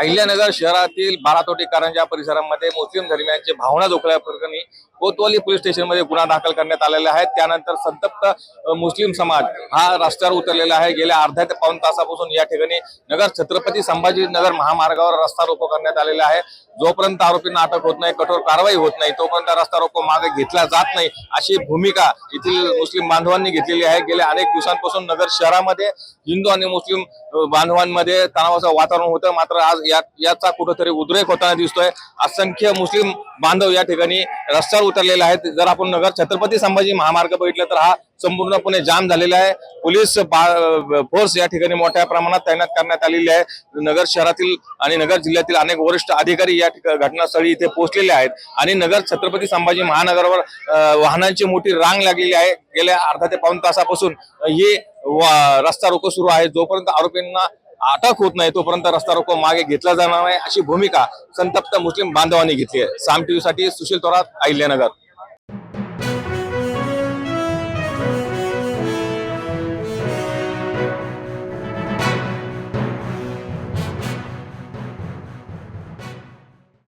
अहिल्यानगर शहरातील बारातोटी कारंजा परिसरामध्ये मुस्लिम धर्मियांची भावना दुखल्या प्रकरणी कोतवाली पोलीस स्टेशनमध्ये गुन्हा दाखल करण्यात आलेला आहे. त्यानंतर संतप्त मुस्लिम समाज हा रस्त्यावर उतरलेला आहे. गेल्या अर्ध्या ते पाऊन तासापासून या ठिकाणी नगर छत्रपती संभाजीनगर महामार्गावर रस्ता रोको करण्यात आलेला आहे. जोपर्यंत आरोपींना अटक होत नाही कठोर कारवाई होत नाही तोपर्यंत रस्ता रोको मागे घेतला जात नाही अशी भूमिका येथील मुस्लिम बांधवांनी घेतलेली आहे. गेल्या अनेक दिवसांपासून नगर शहरामध्ये हिंदू आणि मुस्लिम बांधवांमध्ये तणावाचं वातावरण होतं. मात्र आज याचा कुठंतरी उद्रेक होताना दिसतोय. असंख्य मुस्लिम बांधव या ठिकाणी रस्त्यावर उतरलेले आहेत जर आपण नगर छत्रपती संभाजी महामार्ग बघितलं तर हा संपूर्णपणे जाम झालेला आहे. पोलीस फोर्स या ठिकाणी मोठ्या प्रमाणात तैनात करण्यात आलेली आहे. नगर शहरातील आणि नगर जिल्ह्यातील अनेक वरिष्ठ अधिकारी या घटनास्थळी इथे पोहोचलेले आहेत. आणि नगर छत्रपती संभाजी महानगरावर वाहनांची मोठी रांग लागलेली आहे. गेल्या अर्धा ते पाऊन तासापासून हे रस्ता रोको सुरू आहे. जोपर्यंत आरोपींना अटक होत नाही तोपर्यंत रस्ता रोको मागे घेतला जाणार नाही अशी भूमिका संतप्त मुस्लिम बांधवांनी घेतली आहे. साम टीव्ही साठी सुशील थोरात अहिल्यानगर.